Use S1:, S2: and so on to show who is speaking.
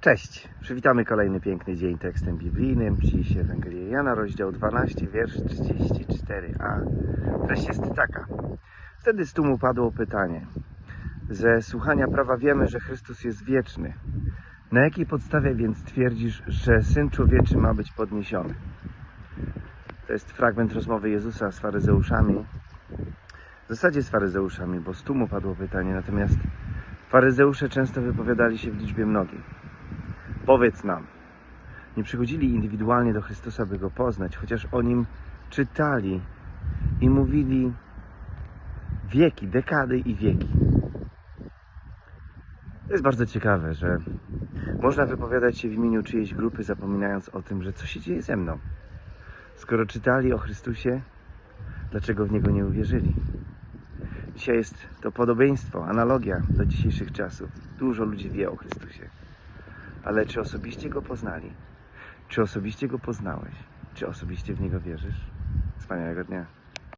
S1: Cześć, przywitamy kolejny piękny dzień tekstem biblijnym. Dziś Ewangelia Jana, rozdział 12, wiersz 34a. Treść jest taka. Wtedy z tłumu padło pytanie. Ze słuchania prawa wiemy, że Chrystus jest wieczny. Na jakiej podstawie więc twierdzisz, że Syn Człowieczy ma być podniesiony? To jest fragment rozmowy Jezusa z faryzeuszami. W zasadzie z faryzeuszami, bo z tłumu padło pytanie, natomiast faryzeusze często wypowiadali się w liczbie mnogiej. Powiedz nam. Nie przychodzili indywidualnie do Chrystusa, by go poznać, chociaż o nim czytali i mówili wieki, dekady i wieki. To jest bardzo ciekawe, że można wypowiadać się w imieniu czyjejś grupy, zapominając o tym, że co się dzieje ze mną. Skoro czytali o Chrystusie, dlaczego w niego nie uwierzyli? Dzisiaj jest to podobieństwo, analogia do dzisiejszych czasów. Dużo ludzi wie o Chrystusie. Ale czy osobiście go poznali? Czy osobiście go poznałeś? Czy osobiście w niego wierzysz? Wspaniałego dnia.